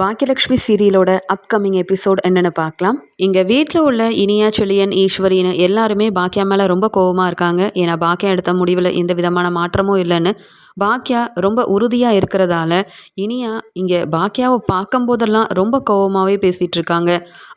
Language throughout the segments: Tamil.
பாக்கியலக்ஷ்மி சீரியலோட அப்கமிங் எபிசோட் என்னென்னு பார்க்கலாம். இங்கே வீட்டில் உள்ள இனியா செழியன் ஈஸ்வரின்னு எல்லாருமே பாக்கியா மேலே ரொம்ப கோவமாக இருக்காங்க. ஏன்னா பாக்கியா எடுத்த முடிவில் எந்த விதமான மாற்றமும் இல்லைன்னு பாக்கியா ரொம்ப உறுதியாக இருக்கிறதால இனியா இங்கே பாக்கியாவை பார்க்கும்போதெல்லாம் ரொம்ப கோவமாகவே பேசிகிட்டு இருக்காங்க.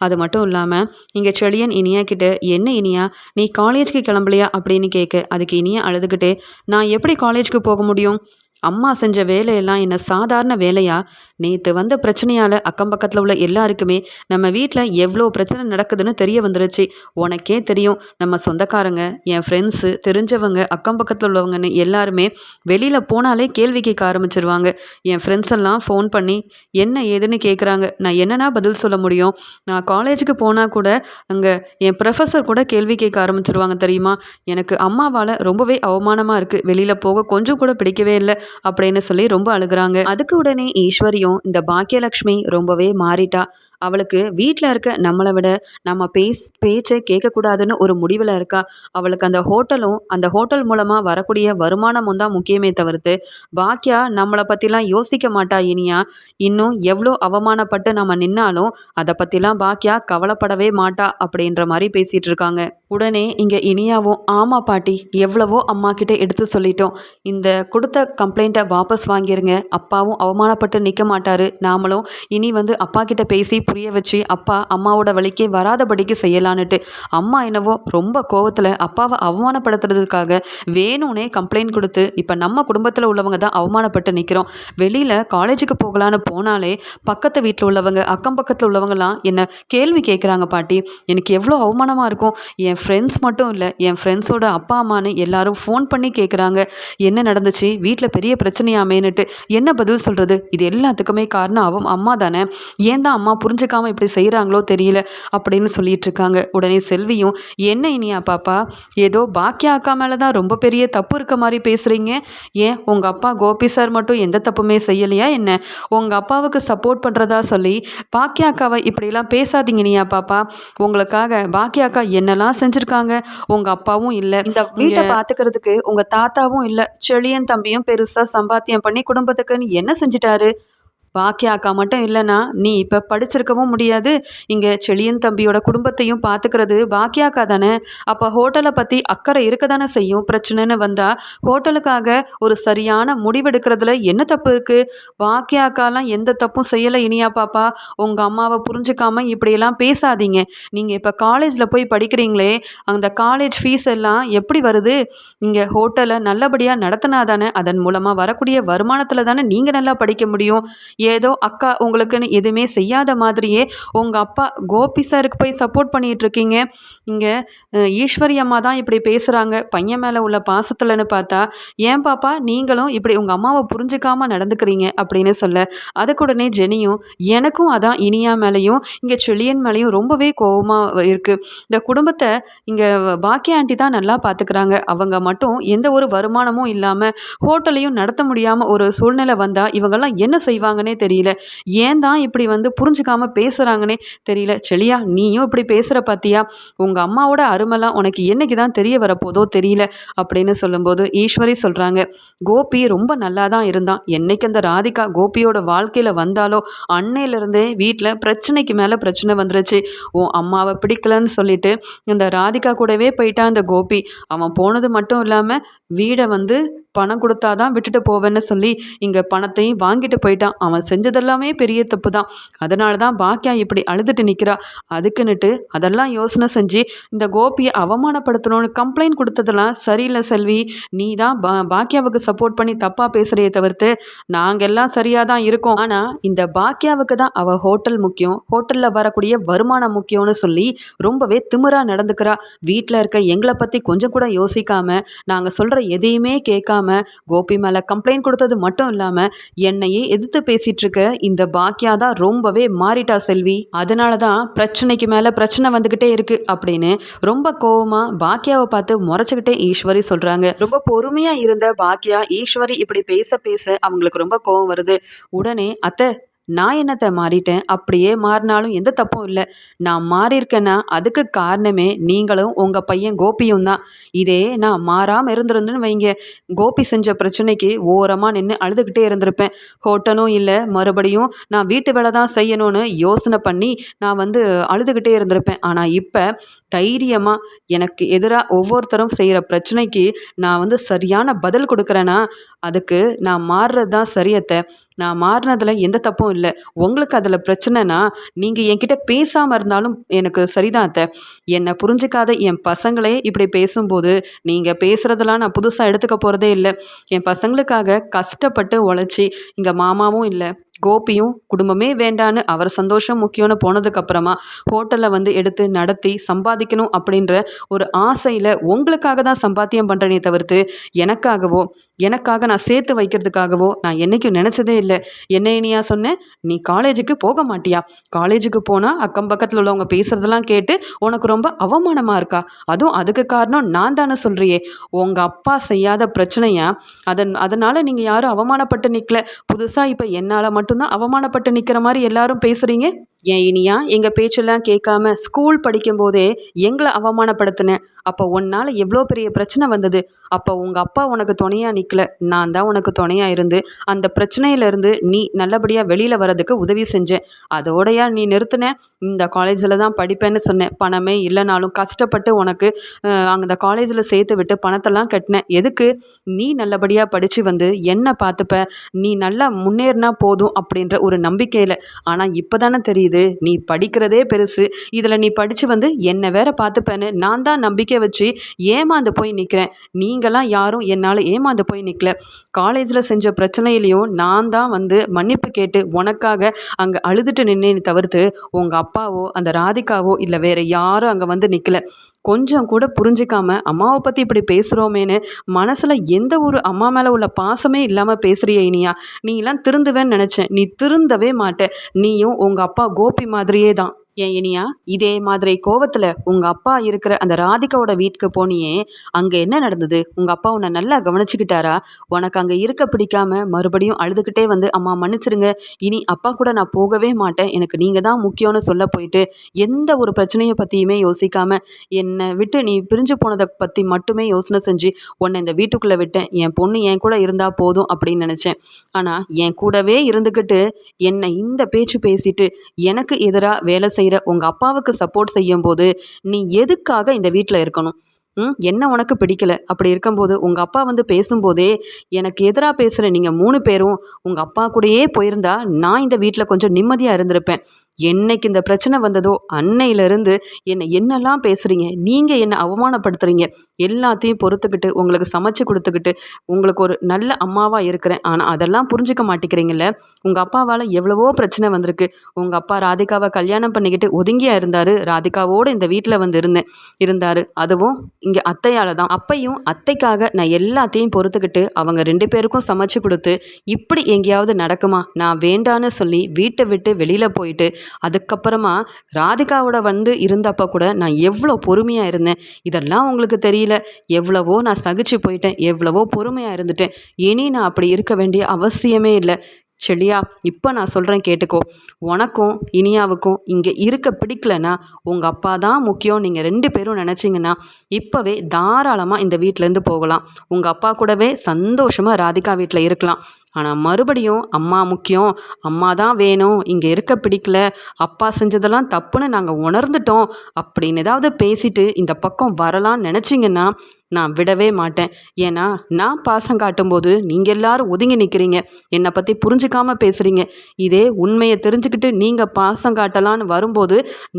அது மட்டும் இல்லாமல் இங்கே செழியன் இனியா கிட்ட என்ன இனியா நீ காலேஜ்க்கு கிளம்பலையா? அப்படின்னு கேட்க அதுக்கு இனியா அழுதுகிட்டே நான் எப்படி காலேஜ்க்கு போக முடியும்? அம்மா செஞ்ச வேலையெல்லாம் என்ன சாதாரண வேலையா? நேற்று வந்த பிரச்சனையால் அக்கம் பக்கத்தில் உள்ள எல்லாருக்குமே நம்ம வீட்டில் எவ்வளோ பிரச்சனை நடக்குதுன்னு தெரிய வந்துருச்சு. உனக்கே தெரியும் நம்ம சொந்தக்காரங்க என் ஃப்ரெண்ட்ஸு தெரிஞ்சவங்க அக்கம் பக்கத்தில் உள்ளவங்கன்னு எல்லாருமே வெளியில் போனாலே கேள்வி கேட்க ஆரம்பிச்சிருவாங்க. என் ஃப்ரெண்ட்ஸ் எல்லாம் ஃபோன் பண்ணி என்ன ஏதுன்னு கேட்குறாங்க நான் என்னென்னா பதில் சொல்ல முடியும்? நான் காலேஜுக்கு போனால் கூட அங்கே என் ப்ரொஃபஸர் கூட கேள்வி கேட்க ஆரம்பிச்சிருவாங்க தெரியுமா? எனக்கு அம்மாவால் ரொம்பவே அவமானமாக இருக்குது வெளியில் போக கொஞ்சம் கூட பிடிக்கவே இல்லை. அப்படின்னு சொல்லி ரொம்ப அழுகுறாங்க. அதுக்கு உடனே ஈஸ்வரியும் இந்த பாக்கியலக்ஷ்மி ரொம்பவே மாறிட்டா. அவளுக்கு வீட்டில் இருக்க நம்மளை விட நம்ம பேஸ் பேச்சை கேட்கக்கூடாதுன்னு ஒரு முடிவில் இருக்கா. அவளுக்கு அந்த ஹோட்டலும் அந்த ஹோட்டல் மூலமாக வரக்கூடிய வருமானமும் தான் முக்கியமே தவிர்த்து பாக்கியா நம்மளை பற்றிலாம் யோசிக்க மாட்டா இனியா. இன்னும் எவ்வளோ அவமானப்பட்டு நம்ம நின்னாலும் அதை பற்றிலாம் பாக்கியா கவலைப்படவே மாட்டா அப்படின்ற மாதிரி பேசிகிட்டு இருக்காங்க. உடனே இங்கே இனியாவும் ஆமாம் பாட்டி எவ்வளவோ அம்மா கிட்ட எடுத்து சொல்லிட்டோம். இந்த கொடுத்த கம்ப்ளைண்ட்டை வாபஸ் வாங்கிருங்க. அப்பாவும் அவமானப்பட்டு நிற்க மாட்டார். நாமளும் இனி வந்து அப்பா கிட்ட பேசி புரிய வச்சு அப்பா அம்மாவோட வழிக்கே வராதபடிக்கு செய்யலான்னுட்டு அம்மா என்னவோ ரொம்ப கோவத்தில் அப்பாவை அவமானப்படுத்துறதுக்காக வேணும்னே கம்ப்ளைண்ட் கொடுத்து இப்போ நம்ம குடும்பத்தில் உள்ளவங்க தான் அவமானப்பட்டு நிற்கிறோம் வெளியில் காலேஜுக்கு போகலான்னு போனாலே பக்கத்து வீட்டில் உள்ளவங்க அக்கம் பக்கத்தில் உள்ளவங்கலாம் என்னை கேள்வி கேட்குறாங்க பாட்டி. எனக்கு எவ்வளோ அவமானமாக இருக்கும். என் ஃப்ரெண்ட்ஸ் மட்டும் இல்லை என் ஃப்ரெண்ட்ஸோட அப்பா அம்மானு எல்லாரும் ஃபோன் பண்ணி கேட்குறாங்க என்ன நடந்துச்சு? வீட்டில் பெரிய பிரச்சனையாமேனுட்டு என்ன பதில் சொல்கிறது இது எல்லாத்துக்குமே காரணம் அவன் அம்மா தானே. ஏன் தான் அம்மா புரிஞ்சுக்காமல் இப்படி செய்கிறாங்களோ தெரியல அப்படின்னு சொல்லிட்டு இருக்காங்க. உடனே செல்வியும் என்ன இனியா பாப்பா? ஏதோ பாக்கியா அக்கா மேலே தான் ரொம்ப பெரிய தப்பு இருக்க மாதிரி பேசுகிறீங்க ஏன் உங்கள் அப்பா கோபி சார் மட்டும் எந்த தப்புமே செய்யலையா என்ன? உங்கள் அப்பாவுக்கு சப்போர்ட் பண்ணுறதா சொல்லி பாக்கியா அக்காவை இப்படிலாம் பேசாதீங்க நீயா பாப்பா. உங்களுக்காக பாக்கியா அக்கா என்னெல்லாம் செஞ்சு செஞ்சுருக்காங்க உங்கள் அப்பாவும் இல்லை. இந்த வீட்டை பார்த்துக்கிறதுக்கு உங்கள் தாத்தாவும் இல்லை. செழியன் தம்பியும் பெருசாக சம்பாத்தியம் பண்ணி குடும்பத்துக்குன்னு என்ன செஞ்சிட்டாரு? பாக்கியா அக்கா மட்டும் இல்லைனா நீ இப்போ படிச்சிருக்கவும் முடியாது. இங்கே செழியன் தம்பியோட குடும்பத்தையும் பார்த்துக்கிறது பாக்கியா அக்கா தானே. அப்போ ஹோட்டலை பற்றி அக்கறை இருக்க தானே செய்யும்? பிரச்சனைன்னு வந்தால் ஹோட்டலுக்காக ஒரு சரியான முடிவெடுக்கிறதுல என்ன தப்பு இருக்குது பாக்கியா அக்காலாம் எந்த தப்பும் செய்யலை இனியா பாப்பா. உங்கள் அம்மாவை புரிஞ்சுக்காம இப்படியெல்லாம் பேசாதீங்க. நீங்கள் இப்போ காலேஜில் போய் படிக்கிறீங்களே அந்த காலேஜ் ஃபீஸ் எல்லாம் எப்படி வருது? இங்கே ஹோட்டலை நல்லபடியாக நடத்தினா தானே அதன் மூலமாக வரக்கூடிய வருமானத்தில் தானே நீங்கள் நல்லா படிக்க முடியும். ஏதோ அக்கா உங்களுக்குன்னு எதுவுமே செய்யாத மாதிரியே உங்கள் அப்பா கோபி சாருக்கு போய் சப்போர்ட் பண்ணிகிட்ருக்கீங்க இங்கே ஈஸ்வரி அம்மா தான் இப்படி பேசுகிறாங்க பையன் மேலே உள்ள பாசத்தில்னு பார்த்தா ஏன் பாப்பா நீங்களும் இப்படி உங்கள் அம்மாவை புரிஞ்சுக்காமல் நடந்துக்கிறீங்க அப்படின்னு சொல்ல. அதுக்குடனே ஜெனியும் எனக்கும் அதான் இனியா மேலேயும் இங்கே செழியன் மேலேயும் ரொம்பவே கோபமாக இருக்குது இந்த குடும்பத்தை இங்கே பாக்கிய ஆண்டி தான் நல்லா பார்த்துக்கிறாங்க அவங்க மட்டும் எந்த ஒரு வருமானமும் இல்லாமல் ஹோட்டலையும் நடத்த முடியாமல் ஒரு சூழ்நிலை வந்தால் இவங்கெல்லாம் என்ன செய்வாங்கன்னு பண்ணுறாங்கன்னே தெரியல. ஏன் தான் இப்படி வந்து புரிஞ்சுக்காம பேசுகிறாங்கன்னே தெரியல. செளியா நீயும் இப்படி பேசுகிற பார்த்தியா உங்கள் அம்மாவோட அருமெல்லாம் உனக்கு என்னைக்கு தான் தெரிய வரப்போதோ தெரியல அப்படின்னு சொல்லும்போது ஈஸ்வரி சொல்கிறாங்க கோபி ரொம்ப நல்லா தான் இருந்தான். என்னைக்கு அந்த ராதிகா கோபியோட வாழ்க்கையில் வந்தாலோ அன்னையிலேருந்தே வீட்டில் பிரச்சனைக்கு மேலே பிரச்சனை வந்துருச்சு. உன் அம்மாவை பிடிக்கலன்னு சொல்லிட்டு இந்த ராதிகா கூடவே போயிட்டான் அந்த கோபி. அவன் போனது மட்டும் இல்லாமல் வீடை வந்து பணம் கொடுத்தா தான் விட்டுட்டு போவேன்னு சொல்லி இங்கே பணத்தையும் வாங்கிட்டு போயிட்டான். அவன் செஞ்சதெல்லாமே பெரிய தப்பு தான் அதனால தான் பாக்கியா இப்படி அழுதுட்டு நிற்கிறா அதுக்குன்னுட்டு அதெல்லாம் யோசனை செஞ்சு இந்த கோபியை அவமானப்படுத்தணும்னு கம்ப்ளைண்ட் கொடுத்ததெல்லாம் சரியில்லை செல்வி. நீ தான் பா பாக்கியாவுக்கு சப்போர்ட் பண்ணி தப்பாக பேசுகிறைய தவிர்த்து நாங்கள் எல்லாம் சரியாக தான் இருக்கோம். ஆனால் இந்த பாக்கியாவுக்கு தான் அவள் ஹோட்டல் முக்கியம். ஹோட்டலில் வரக்கூடிய வருமானம் முக்கியம்னு சொல்லி ரொம்பவே திமிராக நடந்துக்கிறா. வீட்டில் இருக்க எங்களை பற்றி கொஞ்சம் கூட யோசிக்காமல் நாங்கள் சொல்கிற எதையுமே கேட்காம கோபி மேலே கம்ப்ளைண்ட் கொடுத்தது மட்டும் இல்லாமல் என்னையே எதிர்த்து பேசிகிட்டு இருக்க இந்த பாக்கியா தான் ரொம்பவே மாறிட்டா செல்வி. அதனால தான் பிரச்சனைக்கு மேலே பிரச்சனை வந்துக்கிட்டே இருக்குது அப்படின்னு ரொம்ப கோவமாக பாக்கியாவை பார்த்து முறைச்சிக்கிட்டே ஈஸ்வரி சொல்கிறாங்க ரொம்ப பொறுமையாக இருந்த பாக்கியா ஈஸ்வரி இப்படி பேச பேச அவங்களுக்கு ரொம்ப கோவம் வருது. உடனே அத்தை நான் என்னத்தை மாறிட்டேன்? அப்படியே மாறினாலும் எந்த தப்பும் இல்லை. நான் மாறியிருக்கேன்னா அதுக்கு காரணமே நீங்களும் உங்கள் பையன் கோபியும் தான். இதே நான் மாறாமல் இருந்திருந்தேன்னு வைங்க. கோபி செஞ்ச பிரச்சனைக்கு ஓரமாக நின்று அழுதுகிட்டே இருந்திருப்பேன். ஹோட்டலும் இல்லை. மறுபடியும் நான் வீட்டு வேலை தான் செய்யணும்னு யோசனை பண்ணி நான் வந்து அழுதுகிட்டே இருந்திருப்பேன். ஆனால் இப்போ தைரியமாக எனக்கு எதிராக ஒவ்வொருத்தரும் செய்கிற பிரச்சனைக்கு நான் வந்து சரியான பதில் கொடுக்குறேன்னா அதுக்கு நான் மாறுறது தான் சரியத்தை. நான் மாறினதில் எந்த தப்பும் இல்லை. உங்களுக்கு அதில் பிரச்சனைனா நீங்கள் என்கிட்ட பேசாமல் இருந்தாலும் எனக்கு சரிதான் அத்தை. என்னை புரிஞ்சிக்காத என் பசங்களே இப்படி பேசும்போது நீங்கள் பேசுகிறதெல்லாம் நான் புதுசாக எடுத்துக்க போகிறதே இல்லை. என் பசங்களுக்காக கஷ்டப்பட்டு உழைச்சி இங்கே மாமாவும் இல்லை கோபியும் குடும்பமே வேண்டான்னு அவர் சந்தோஷம் முக்கியம்னு போனதுக்கப்புறமா ஹோட்டலில் வந்து எடுத்து நடத்தி சம்பாதிக்கணும் அப்படின்ற ஒரு ஆசையில் உங்களுக்காக தான் சம்பாத்தியம் பண்ணுறேனே தவிர்த்து எனக்காகவோ எனக்காக நான் சேர்த்து வைக்கிறதுக்காகவோ நான் என்றைக்கும் நினச்சதே இல்லை. என்ன இனியா சொன்னேன் நீ காலேஜுக்கு போக மாட்டியா? காலேஜுக்கு போனால் அக்கம் பக்கத்தில் உள்ளவங்க பேசுகிறதெல்லாம் கேட்டு உனக்கு ரொம்ப அவமானமாக இருக்கா? அதுவும் அதுக்கு காரணம் நான் தானே சொல்கிறியே உங்கள் அப்பா செய்யாத பிரச்சனையா? அதன் அதனால் நீங்கள் யாரும் அவமானப்பட்டு நிற்கல புதுசாக இப்போ என்னால் மட்டும்தான் அவமானப்பட்டு நிற்கிற மாதிரி எல்லாரும் பேசுகிறீங்க ஏன் இனியா? எங்கள் பேச்செல்லாம் கேட்காம ஸ்கூல் படிக்கும்போதே எங்களை அவமானப்படுத்தினேன் அப்போ உன்னால் எவ்வளோ பெரிய பிரச்சனை வந்தது? அப்போ உங்கள் அப்பா உனக்கு துணையாக நிற்கல நான் தான் உனக்கு துணையாக இருந்து அந்த பிரச்சனையிலேருந்து நீ நல்லபடியாக வெளியில் வரதுக்கு உதவி செஞ்சேன் அதோடையா நீ நிறுத்தின. இந்த காலேஜில் தான் படிப்பேன்னு சொன்னேன் பணமே இல்லைனாலும் கஷ்டப்பட்டு உனக்கு அந்த காலேஜில் சேர்த்து விட்டு பணத்தெல்லாம் கட்டினேன் எதுக்கு? நீ நல்லபடியாக படித்து வந்து என்ன பார்த்துப்ப. நீ நல்லா முன்னேறினா போதும் அப்படின்ற ஒரு நம்பிக்கையில். ஆனால் இப்போ தானே தெரியுது. இது. நீ படிக்கிறதே பெருசு. இதில் நீ படித்து வந்து என்னை வேற பார்த்துப்பேன்னு நான் தான் நம்பிக்கை வச்சு ஏமாந்து போய் நிற்கிறேன் நீங்களாம் யாரும் என்னால் ஏமாந்து போய் நிற்கல காலேஜில் செஞ்ச பிரச்சனையிலையும் நான் தான் வந்து மன்னிப்பு கேட்டு உனக்காக அங்கே அழுதுட்டு நின்னேன்னு தவிர்த்து உங்கள் அப்பாவோ அந்த ராதிகாவோ இல்லை வேறு யாரும் அங்கே வந்து நிற்கல கொஞ்சம் கூட புரிஞ்சிக்காமல் அம்மாவை பற்றி இப்படி பேசுகிறோமேனு மனசில் எந்த ஒரு அம்மா மேலே உள்ள பாசமே இல்லாமல் பேசுகிறிய இனியா. நீலாம் திருந்துவேன்னு நினச்சேன். நீ திருந்தவே மாட்ட. நீயும் உங்கள் அப்பா கோபி மாதிரியே தான். ஏன் இனியா? இதே மாதிரி கோவத்தில் உங்கள் அப்பா இருக்கிற அந்த ராதிகாவோட வீட்டுக்கு போனியே அங்கே என்ன நடந்தது? உங்கள் அப்பா உன்னை நல்லா கவனிச்சுக்கிட்டாரா? உனக்கு அங்கே இருக்க பிடிக்காம மறுபடியும் அழுதுகிட்டே வந்து அம்மா மன்னிச்சிருங்க. இனி அப்பா கூட நான் போகவே மாட்டேன். எனக்கு நீங்கள் தான் முக்கியம்னு சொல்ல போயிட்டு எந்த ஒரு பிரச்சனையை பற்றியுமே யோசிக்காமல் என்னை விட்டு நீ பிரிஞ்சு போனதை பற்றி மட்டுமே யோசனை செஞ்சு உன்னை இந்த வீட்டுக்குள்ளே விட்டேன். என் பொண்ணு என் கூட இருந்தால் போதும் அப்படின்னு நினச்சேன். ஆனால் என் கூடவே இருந்துக்கிட்டு என்னை இந்த பேச்சு பேசிட்டு எனக்கு எதிராக வேலை செய்ய செய்கிற உங்கள் அப்பாவுக்கு சப்போர்ட் செய்யும்போது நீ எதுக்காக இந்த வீட்டில் இருக்கணும்? ம் என்ன உனக்கு பிடிக்கல? அப்படி இருக்கும்போது உங்கள் அப்பா வந்து பேசும்போதே எனக்கு எதிராக பேசுகிற நீங்கள் மூணு பேரும் உங்கள் அப்பா கூடயே போயிருந்தா நான் இந்த வீட்டில் கொஞ்சம் நிம்மதியாக இருந்திருப்பேன். என்னைக்கு இந்த பிரச்சனை வந்ததோ அன்னையிலேருந்து என்னை என்னெல்லாம் பேசுகிறீங்க நீங்கள் என்னை அவமானப்படுத்துகிறீங்க எல்லாத்தையும் பொறுத்துக்கிட்டு உங்களுக்கு சமைச்சு கொடுத்துக்கிட்டு உங்களுக்கு ஒரு நல்ல அம்மாவாக இருக்கிறேன். ஆனால் அதெல்லாம் புரிஞ்சிக்க மாட்டேங்கிறீங்கள உங்கள் அப்பாவால் எவ்வளவோ பிரச்சனை வந்திருக்கு. உங்கள் அப்பா ராதிகாவை கல்யாணம் பண்ணிக்கிட்டு ஒதுங்கியாக இருந்தார். ராதிகாவோடு இந்த வீட்டில் வந்து இருந்தேன். இருந்தார். அதுவும் இங்கே அத்தையால் தான். அப்பையும் அத்தைக்காக நான் எல்லாத்தையும் பொறுத்துக்கிட்டு அவங்க ரெண்டு பேருக்கும் சமைச்சு கொடுத்து இப்படி எங்கேயாவது நடக்குமா? நான் வேண்டான்னு சொல்லி வீட்டை விட்டு வெளியில் போயிட்டு அதுக்கப்புறமா ராதிகாவோட வந்து இருந்தப்போ கூட நான் எவ்வளோ பொறுமையாக இருந்தேன். இதெல்லாம் உங்களுக்கு தெரியல. எவ்வளவோ நான் சகிச்சு போயிட்டேன். எவ்வளவோ பொறுமையாக இருந்துட்டேன். இனி நான் அப்படி இருக்க வேண்டிய அவசியமே இல்லை. செளியா இப்போ நான் சொல்கிறேன் கேட்டுக்கோ. உனக்கும் இனியாவுக்கும் இங்கே இருக்க பிடிக்கலனா உங்கள் அப்பா தான் முக்கியம். நீங்கள் ரெண்டு பேரும் நினச்சிங்கன்னா இப்போவே தாராளமாக இந்த வீட்டிலேருந்து போகலாம். உங்கள் அப்பா கூடவே சந்தோஷமாக ராதிகா வீட்டில் இருக்கலாம். ஆனால் மறுபடியும் அம்மா முக்கியம் அம்மா தான் வேணும் இங்கே இருக்க பிடிக்கல அப்பா செஞ்சதெல்லாம் தப்புன்னு நாங்கள் உணர்ந்துட்டோம் அப்படின்னு ஏதாவது பேசிட்டு இந்த பக்கம் வரலான்னு நினச்சிங்கன்னா நான் விடவே மாட்டேன். ஏன்னா நான் பாசம் காட்டும்போது நீங்கள் எல்லாரும் ஒதுங்கி நிற்கிறீங்க என்னை பற்றி புரிஞ்சுக்காமல் பேசுகிறீங்க இதே உண்மையை தெரிஞ்சுக்கிட்டு நீங்கள் பாசம் காட்டலான்னு வரும்போது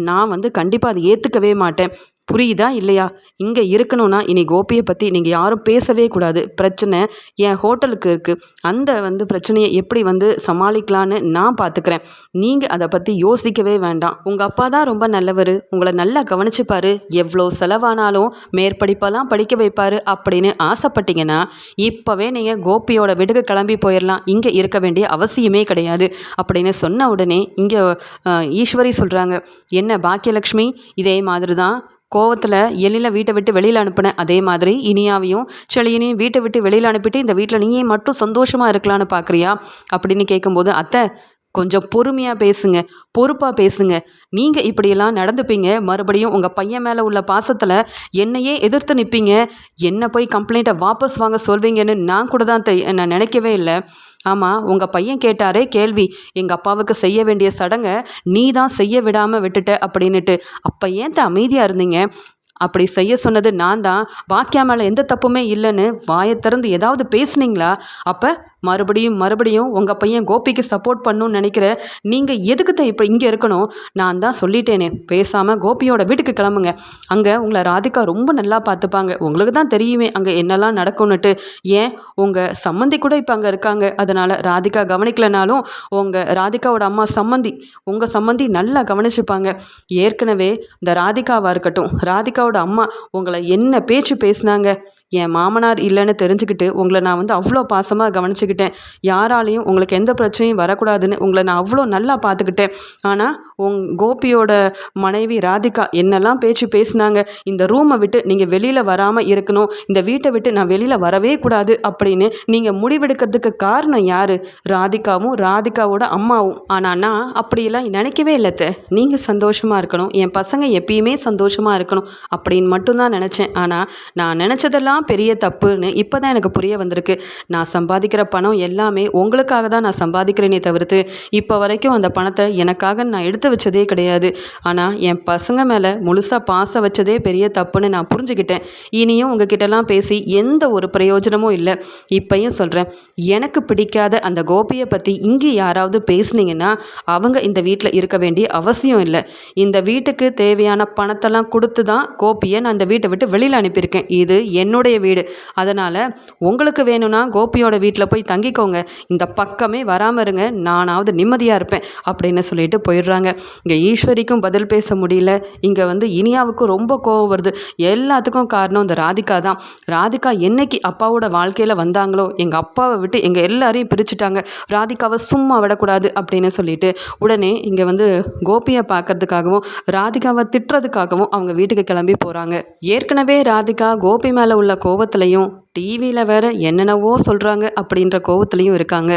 நான் வந்து கண்டிப்பாக அதை ஏற்றுக்கவே மாட்டேன். புரியுதா இல்லையா? இங்கே இருக்கணும்னா இனி கோபியை பற்றி நீங்கள் யாரும் பேசவே கூடாது. பிரச்சனை என் ஹோட்டலுக்கு இருக்குது அந்த வந்து பிரச்சனையை எப்படி வந்து சமாளிக்கலான்னு நான் பார்த்துக்கிறேன் நீங்கள் அதை பற்றி யோசிக்கவே வேண்டாம். உங்கள் அப்பா தான் ரொம்ப நல்லவர். உங்களை நல்லா கவனிச்சுப்பார் எவ்வளோ செலவானாலும் மேற்படிப்பெல்லாம் படிக்க வைப்பார் அப்படின்னு ஆசைப்பட்டீங்கன்னா இப்போவே நீங்கள் கோபியோட விடுக கிளம்பி போயிடலாம் இங்கே இருக்க வேண்டிய அவசியமே கிடையாது. அப்படின்னு சொன்ன உடனே இங்கே ஈஸ்வரி சொல்கிறாங்க என்ன பாக்கியலக்ஷ்மி? இதே மாதிரி தான் கோவத்தில் எழில வீட்டை விட்டு வெளியில் அனுப்பினேன் அதே மாதிரி இனியாவையும் செழியனையும் வீட்டை விட்டு வெளியில் அனுப்பிட்டு இந்த வீட்டில் நீயே மட்டும் சந்தோஷமாக இருக்கலான்னு பார்க்குறியா அப்படின்னு கேட்கும்போது அத்தை கொஞ்சம் பொறுமையாக பேசுங்க பொறுப்பாக பேசுங்க. நீங்கள் இப்படியெல்லாம் நடந்துப்பீங்க. மறுபடியும் உங்கள் பையன் மேலே உள்ள பாசத்தில் என்னையே எதிர்த்து நிற்பீங்க என்ன போய் கம்ப்ளைண்ட்டை வாபஸ் வாங்க சொல்வீங்கன்னு நான் கூட தான் தெ- நான் நினைக்கவே இல்லை. ஆமாம் உங்கள் பையன் கேட்டாரே கேள்வி எங்கள் அப்பாவுக்கு செய்ய வேண்டிய சடங்கை நீ தான் செய்ய விடாமல் விட்டுட்ட அப்படின்னுட்டு. அப்போ ஏன் தான் அமைதியாக இருந்தீங்க? அப்படி செய்ய சொன்னது நான் தான். வாக்கியா மேலே எந்த தப்புமே இல்லைன்னு வாயை திறந்து ஏதாவது பேசுனீங்களா? அப்போ மறுபடியும் மறுபடியும் உங்கள் பையன் கோபிக்கு சப்போர்ட் பண்ணணும்னு நினைக்கிற நீங்கள் எதுக்கு தான் இப்போ இங்கே இருக்கணும்? நான் தான் சொல்லிட்டேனே. பேசாமல் கோபியோட வீட்டுக்கு கிளம்புங்க. அங்கே உங்களை ராதிகா ரொம்ப நல்லா பார்த்துப்பாங்க. உங்களுக்கு தான் தெரியுமே அங்கே என்னெல்லாம் நடக்கும்னுட்டு. ஏன்? உங்கள் சம்மந்தி கூட இப்போ அங்கே இருக்காங்க. அதனால் ராதிகா கவனிக்கலனாலும் உங்கள் ராதிகாவோட அம்மா சம்மந்தி உங்கள் சம்மந்தி நல்லா கவனிச்சுப்பாங்க. ஏற்கனவே இந்த ராதிகாவாக இருக்கட்டும் ராதிகாவோட அம்மா உங்களை என்ன பேச்சு பேசுனாங்க? என் மாமனார் இல்லைன்னு தெரிஞ்சுக்கிட்டு உங்களை நான் வந்து அவ்வளோ பாசமாக கவனிச்சுக்கிட்டேன். யாராலையும் உங்களுக்கு எந்த பிரச்சனையும் வரக்கூடாதுன்னு உங்களை நான் அவ்வளோ நல்லா பார்த்துக்கிட்டேன். ஆனால் உங் கோபியோட மனைவி ராதிகா என்னெல்லாம் பேச்சு பேசுனாங்க இந்த ரூமை விட்டு நீங்கள் வெளியில் வராமல் இருக்கணும் இந்த வீட்டை விட்டு நான் வெளியில் வரவே கூடாது அப்படின்னு நீங்கள் முடிவெடுக்கிறதுக்கு காரணம் யார்? ராதிகாவும் ராதிகாவோட அம்மாவும். ஆனால் நான் அப்படியெல்லாம் நினைக்கவே இல்லைத்த நீங்கள் சந்தோஷமாக இருக்கணும் என் பசங்க எப்பயுமே சந்தோஷமாக இருக்கணும் அப்படின்னு மட்டும்தான் நினச்சேன். ஆனால் நான் நினச்சதெல்லாம் பெரிய தப்புன்னு இப்போ தான் எனக்கு புரிய வந்திருக்கு. நான் சம்பாதிக்கிற பணம் எல்லாமே உங்களுக்காக தான் நான் சம்பாதிக்கிறேனே தவிர்த்து இப்போ வரைக்கும் அந்த பணத்தை எனக்காக நான் எடுத்து வச்சதே கிடையாது. ஆனால் என் பசங்க மேலே முழுசாக பாசை வச்சதே பெரிய தப்புன்னு நான் புரிஞ்சுக்கிட்டேன். இனியும் உங்ககிட்டலாம் பேசி எந்த ஒரு பிரயோஜனமும் இல்லை. இப்பையும் சொல்கிறேன் எனக்கு பிடிக்காத அந்த கோபியை பற்றி இங்கே யாராவது பேசுனீங்கன்னா அவங்க இந்த வீட்டில் இருக்க வேண்டிய அவசியம் இல்லை. இந்த வீட்டுக்கு தேவையான பணத்தெல்லாம் கொடுத்து தான் கோபியை நான் இந்த வீட்டை விட்டு வெளியில் அனுப்பியிருக்கேன். இது என்னுடைய வீடு. அதனால் உங்களுக்கு வேணும்னா கோபியோட வீட்டில் போய் தங்கிக்கோங்க. இந்த பக்கமே வராமல் இருங்க. நானாவது நிம்மதியாக இருப்பேன். அப்படின்னு சொல்லிட்டு போயிடுறாங்க. இங்கே ஈஸ்வரிக்கும் பதில் பேச முடியல. இங்கே வந்து இனியாவுக்கும் ரொம்ப கோவம் வருது. எல்லாத்துக்கும் காரணம் இந்த ராதிகா தான். ராதிகா என்னைக்கு அப்பாவோட வாழ்க்கையில் வந்தாங்களோ எங்கள் அப்பாவை விட்டு எங்கள் எல்லாரையும் பிரிச்சுட்டாங்க. ராதிகாவை சும்மா விடக்கூடாது அப்படின்னு சொல்லிட்டு உடனே இங்கே வந்து கோபியை பார்க்கறதுக்காகவும் ராதிகாவை திட்டுறதுக்காகவும் அவங்க வீட்டுக்கு கிளம்பி போகிறாங்க ஏற்கனவே ராதிகா கோபி மேலே உள்ள கோவத்துலையும் டிவியில் வேற என்னென்னவோ சொல்கிறாங்க அப்படின்ற கோவத்துலேயும் இருக்காங்க.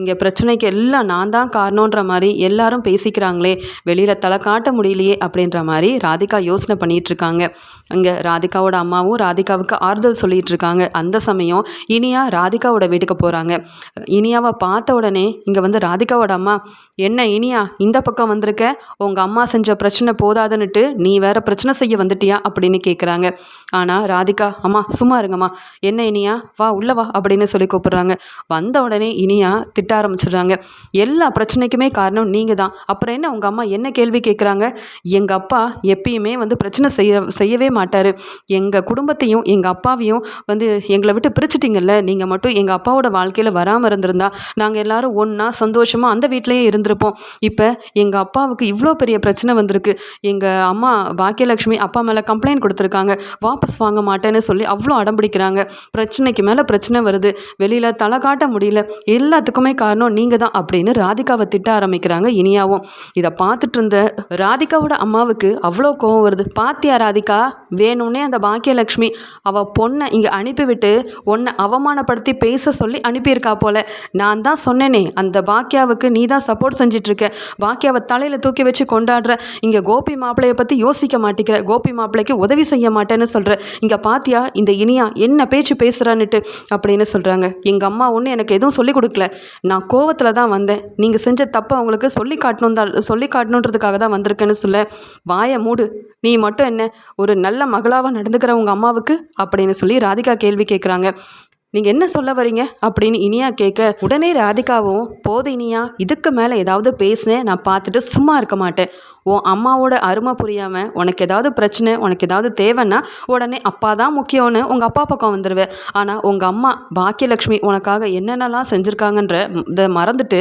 இங்கே பிரச்சனைக்கு எல்லாம் நான் தான் காரணன்ற மாதிரி எல்லாரும் பேசிக்கிறாங்களே வெளியில் தலை காட்ட முடியலையே அப்படின்ற மாதிரி ராதிகா யோசனை பண்ணிகிட்ருக்காங்க இருக்காங்க. அங்கே ராதிகாவோட அம்மாவும் ராதிகாவுக்கு ஆறுதல் சொல்லிகிட்டு இருக்காங்க. அந்த சமயம் இனியா ராதிகாவோட வீட்டுக்கு போகிறாங்க இனியாவை பார்த்த உடனே இங்கே வந்து ராதிகாவோட அம்மா என்ன இனியா இந்த பக்கம் வந்திருக்க? உங்கள் அம்மா செஞ்ச பிரச்சனை போதாதுன்னுட்டு நீ வேற பிரச்சனை செய்ய வந்துட்டியா? அப்படின்னு கேட்குறாங்க ஆனால் ராதிகா அம்மா சும்மா இருங்கம்மா. என்ன இனியா? வா உள்ள வா அப்படின்னு சொல்லி கூப்பிடுறாங்க. வந்த உடனே இனியா திட்ட ஆரம்பிச்சிடுறாங்க. எல்லா பிரச்சனைக்குமே காரணம் நீங்கள் தான் அப்புறம் என்ன உங்கள் அம்மா என்ன கேள்வி கேட்குறாங்க எங்கள் அப்பா எப்பயுமே வந்து பிரச்சனை செய்ய செய்யவே மாட்டார். எங்கள் குடும்பத்தையும் எங்கள் அப்பாவையும் வந்து எங்களை விட்டு பிரிச்சிட்டிங்கல்ல. நீங்கள் மட்டும் எங்கள் அப்பாவோட வாழ்க்கையில் வராமல் இருந்திருந்தா நாங்கள் எல்லாரும் ஒன்றா சந்தோஷமாக அந்த வீட்டிலேயே இருந்திருப்போம். இப்போ எங்கள் அப்பாவுக்கு இவ்வளோ பெரிய பிரச்சனை வந்திருக்கு. எங்கள் அம்மா பாக்கியலட்சுமி அப்பா மேலே கம்ப்ளைண்ட் கொடுத்துருக்காங்க. வாபஸ் வாங்க மாட்டேன்னு சொல்லி அவ்வளோ அடம் பிடிக்கிறாங்க. பிரச்சனைக்கு மேலே பிரச்சனை வருது. வெளியில் தலை காட்ட முடியல. எல்லாத்துக்குமே காரணம் நீங்கள் தான் அப்படின்னு ராதிகாவை திட்ட ஆரம்பிக்கிறாங்க இனியாவும். இதை பார்த்துட்டு இருந்த ராதிகாவோட அம்மாவுக்கு அவ்வளோ கோவம் வருது. பாத்தியா ராதிகா? வேணும்னே அந்த பாக்கியலக்ஷ்மி அவள் பொண்ணை இங்கே அனுப்பிவிட்டு உன்னை அவமானப்படுத்தி பேச சொல்லி அனுப்பியிருக்கா போல. நான் தான் சொன்னேனே அந்த பாக்கியாவுக்கு நீ தான் சப்போர்ட் செஞ்சிட்ருக்க. பாக்கியாவை தலையில் தூக்கி வச்சு கொண்டாடுற. இங்கே கோபி மாப்பிள்ளையை பற்றி யோசிக்க மாட்டேங்கிற கோபி மாப்பிள்ளைக்கு உதவி செய்ய மாட்டேன்னு சொல்கிற இங்கே பாத்தியா இந்த இனியா என்ன பேச்சு பேசுகிறான்னுட்டு அப்படின்னு சொல்கிறாங்க எங்கள் அம்மா ஒன்று எனக்கு எதுவும் சொல்லிக் கொடுக்கல. நான் கோவத்தில் தான் வந்தேன். நீங்கள் செஞ்ச தப்பை அவங்களுக்கு சொல்லி காட்டணும் தான் சொல்லி காட்டணுன்றதுக்காக தான் வந்திருக்கேன்னு சொல்ல. வாயை மூடு. நீ மட்டும் என்ன ஒரு நல்ல மகளாவாக நடந்துக்கிற உங்கள் அம்மாவுக்கு? அப்படின்னு சொல்லி ராதிகா கேள்வி கேட்குறாங்க நீங்கள் என்ன சொல்ல வரீங்க? அப்படின்னு இனியா கேட்க உடனே ராதிகாவும் போது இனியா இதுக்கு மேலே ஏதாவது பேசினேன் நான் பார்த்துட்டு சும்மா இருக்க மாட்டேன். உன் அம்மாவோட அருமை புரியாமல் உனக்கு ஏதாவது பிரச்சனை உனக்கு ஏதாவது தேவைன்னா உடனே அப்பா தான் முக்கியம்னு உங்கள் அப்பா பக்கம் வந்துடுவேன் ஆனால் உங்கள் அம்மா பாக்கியலட்சுமி உனக்காக என்னென்னலாம் செஞ்சுருக்காங்கன்ற இதை மறந்துட்டு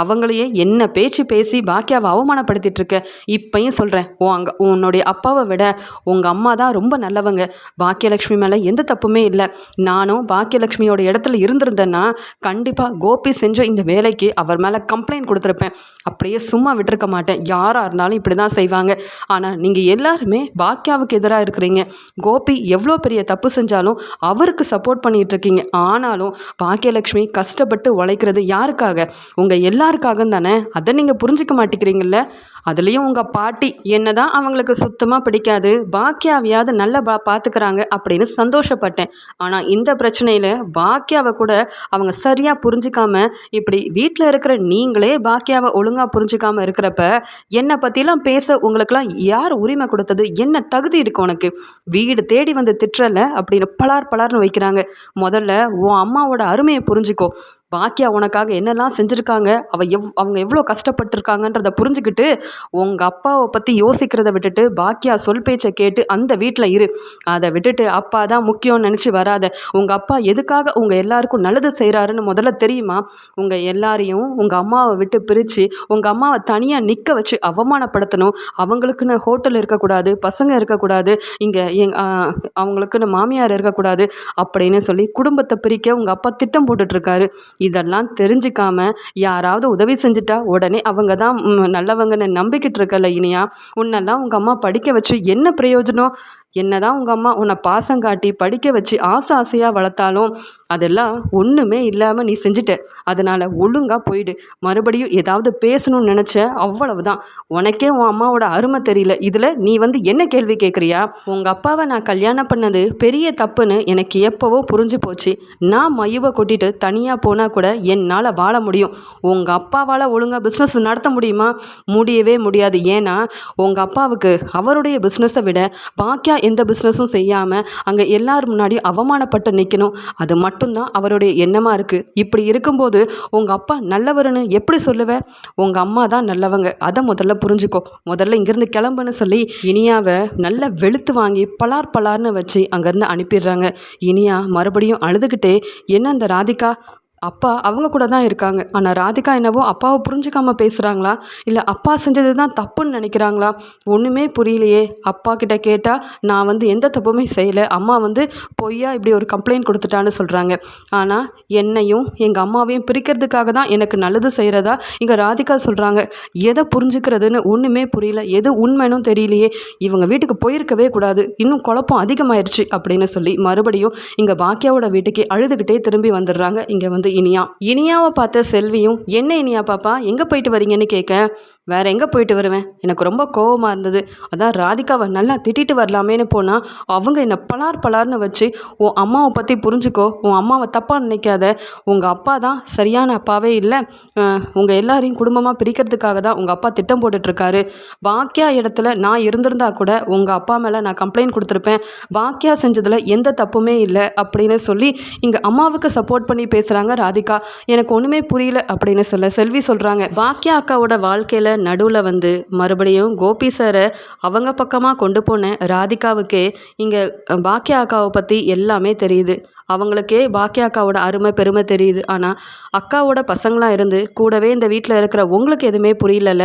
அவங்களையே என்ன பேச்சு பேசி பாக்கியாவை அவமானப்படுத்திட்டு இருக்க இப்பையும் சொல்கிறேன் உன் அங்கே உன்னுடைய அப்பாவை விட உங்கள் அம்மா தான் ரொம்ப நல்லவங்க. பாக்கியலக்ஷ்மி மேலே எந்த தப்புமே இல்லை. நானும் பாக்கியலக்ஷ்மியோட இடத்துல இருந்திருந்தேன்னா கண்டிப்பாக கோபி செஞ்ச இந்த வேலைக்கு அவர் மேலே கம்ப்ளைண்ட் கொடுத்துருப்பேன். அப்படியே சும்மா விட்டுருக்க மாட்டேன். யாராக இருந்தாலும் இப்படி தான் செய்வாங்க. ஆனால் நீங்கள் எல்லாருமே பாக்கியாவுக்கு எதிராக இருக்கிறீங்க. கோபி எவ்வளோ பெரிய தப்பு செஞ்சாலும் அவருக்கு சப்போர்ட் பண்ணிகிட்ருக்கீங்க இருக்கீங்க. ஆனாலும் பாக்கியலட்சுமி கஷ்டப்பட்டு உழைக்கிறது யாருக்காக? உங்கள் எல்லாருக்காக தானே அதை நீங்கள் புரிஞ்சிக்க மாட்டேங்கிறீங்கல்ல? அதுலேயும் உங்கள் பாட்டி என்னதான் அவங்களுக்கு சுத்தமாக பிடிக்காது பாக்கியாவையாவது நல்லா பா பார்த்துக்கிறாங்க அப்படின்னு சந்தோஷப்பட்டேன். ஆனால் இந்த பிரச்சனையில் பாக்கியாவை கூட அவங்க சரியாக புரிஞ்சிக்காம இப்படி வீட்டில் இருக்கிற நீங்களே பாக்கியாவை ஒழுங்காக புரிஞ்சிக்காமல் இருக்கிறப்ப என்னை பற்றிலாம் பேச உங்களுக்கெல்லாம் யார் உரிமை கொடுத்தது? என்ன தகுதி இருக்கு உனக்கு? வீடு தேடி வந்து திட்டுறல அப்படின்னு பலார் பலார்னு வைக்கிறாங்க. முதல்ல உன் அம்மாவோட அருமையை புரிஞ்சுக்கோ. பாக்கியா உனக்காக என்னெல்லாம் செஞ்சுருக்காங்க? அவ எவ் அவங்க எவ்வளோ கஷ்டப்பட்டிருக்காங்கன்றத புரிஞ்சுக்கிட்டு உங்கள் அப்பாவை பற்றி யோசிக்கிறத விட்டுட்டு பாக்கியா சொல் பேச்சை கேட்டு அந்த வீட்டில் இரு. அதை விட்டுட்டு அப்பா தான் முக்கியம்னு நினச்சி வராத. உங்கள் அப்பா எதுக்காக உங்கள் எல்லாருக்கும் நல்லது செய்கிறாருன்னு முதல்ல தெரியுமா? உங்கள் எல்லாரையும் உங்கள் அம்மாவை விட்டு பிரித்து உங்கள் அம்மாவை தனியாக நிற்க வச்சு அவமானப்படுத்தணும். அவங்களுக்குன்னு ஹோட்டல் இருக்கக்கூடாது பசங்க இருக்கக்கூடாது இங்கே எங் அவங்களுக்குன்னு மாமியார் இருக்கக்கூடாது அப்படின்னு சொல்லி குடும்பத்தை பிரிக்க உங்கள் அப்பா திட்டம் போட்டுட்ருக்காரு. இதெல்லாம் தெரிஞ்சுக்காம யாராவது உதவி செஞ்சுட்டா உடனே அவங்க தான் நல்லவங்கன்னு நம்பிக்கிட்டு இருக்கல இனியா. உன்னெல்லாம் உங்கள் அம்மா படிக்க வச்சு என்ன பிரயோஜனம்? என்னதான் உங்கள் அம்மா உன்னை பாசம் காட்டி படிக்க வச்சு ஆசை ஆசையாக வளர்த்தாலும் அதெல்லாம் ஒன்றுமே இல்லாமல் நீ செஞ்சுட்ட. அதனால் ஒழுங்காக போயிடு. மறுபடியும் ஏதாவது பேசணும்னு நினச்ச அவ்வளவு தான் உனக்கே உன் அம்மாவோட அருமை தெரியல. இதில் நீ வந்து என்ன கேள்வி கேட்குறியா உங்கள் அப்பாவை நான் கல்யாணம் பண்ணது பெரிய தப்புன்னு எனக்கு எப்போவோ புரிஞ்சு போச்சு. நான் மயுவை கொட்டிட்டு தனியாக போனால் கூட என்னால் வாழ முடியும். உங்கள் அப்பாவால் ஒழுங்காக பிஸ்னஸ் நடத்த முடியுமா? முடியவே முடியாது. ஏன்னா உங்கள் அப்பாவுக்கு அவருடைய பிஸ்னஸை விட பாக்கியா எந்த பிஸ்னஸும் செய்யாமல் அங்கே எல்லார் முன்னாடியும் அவமானப்பட்டு நிற்கணும் அது மட்டும்தான் அவருடைய எண்ணமாக இருக்குது இப்படி இருக்கும்போது உங்கள் அப்பா நல்லவர்னு எப்படி சொல்லுவேன் உங்கள் அம்மா தான் நல்லவங்க. அதை முதல்ல புரிஞ்சுக்கோ. முதல்ல இங்கேருந்து கிளம்புன்னு சொல்லி இனியாவை நல்ல வெளுத்து வாங்கி பலார் பலார்னு வச்சு அங்கேருந்து அனுப்பிடுறாங்க. இனியா மறுபடியும் அழுதுகிட்டே என்ன இந்த ராதிகா? அப்பா அவங்க கூட தான் இருக்காங்க. ஆனால் ராதிகா என்னவோ அப்பாவை புரிஞ்சுக்காம பேசுகிறாங்களா இல்லை அப்பா செஞ்சது தான் தப்புன்னு நினைக்கிறாங்களா? ஒன்றுமே புரியலையே. அப்பா கிட்ட கேட்டால் நான் வந்து எந்த தப்புமே செய்யலை. அம்மா வந்து பொய்யா இப்படி ஒரு கம்ப்ளைண்ட் கொடுத்துட்டான்னு சொல்கிறாங்க ஆனால் என்னையும் எங்கள் அம்மாவையும் பிரிக்கிறதுக்காக தான் எனக்கு நல்லது செய்கிறதா இங்கே ராதிகா சொல்கிறாங்க எதை புரிஞ்சுக்கிறதுன்னு ஒன்றுமே புரியல. எது உண்மைன்னு தெரியலையே. இவங்க வீட்டுக்கு போயிருக்கவே கூடாது. இன்னும் குழப்பம் அதிகமாயிருச்சு. அப்படின்னு சொல்லி மறுபடியும் இங்கே பாக்கியாவோட வீட்டுக்கு அழுதுகிட்டே திரும்பி வந்துடுறாங்க. இங்கே வந்து இனியா. இனியாவை பார்த்த செல்வியும் என்ன இனியா பாப்பா எங்கே போயிட்டு வரீங்கன்னு கேட்க வேற எங்கே போயிட்டு வருவேன்? எனக்கு ரொம்ப கோவமாக இருந்தது. அதான் ராதிகாவை நல்லா திட்டிட்டு வரலாமேன்னு போனால் அவங்க என்னை பலார் பலார்னு வச்சு உன் அம்மாவை பற்றி புரிஞ்சுக்கோ. உன் அம்மாவை தப்பாக நினைக்காத. உங்கள் அப்பா தான் சரியான அப்பாவே இல்லை. உங்கள் எல்லாரையும் குடும்பமாக பிரிக்கிறதுக்காக தான் உங்கள் அப்பா திட்டம் போட்டுட்ருக்காரு. பாக்கியா இடத்துல நான் இருந்திருந்தா கூட உங்கள் அப்பா மேலே நான் கம்ப்ளைண்ட் கொடுத்துருப்பேன். பாக்கியா செஞ்சதில் எந்த தப்புமே இல்லை. அப்படின்னு சொல்லி இங்கே அம்மாவுக்கு சப்போர்ட் பண்ணி பேசுகிறாங்க ராதிகா. எனக்கு ஒன்றுமே புரியல அப்படின்னு சொல்ல செல்வி சொல்கிறாங்க பாக்கியா அக்காவோட வாழ்க்கையில் நடுவில் வந்து மறுபடியும் கோபி சாரை அவங்க பக்கமாக கொண்டு போன ராதிகாவுக்கே இங்கே பாக்கியா அக்காவை பற்றி எல்லாமே தெரியுது. அவங்களுக்கே பாக்கியா அக்காவோட அருமை பெருமை தெரியுது. ஆனால் அக்காவோட பசங்களாம் இருந்து கூடவே இந்த வீட்டில் இருக்கிற உங்களுக்கு எதுவுமே புரியலல்ல?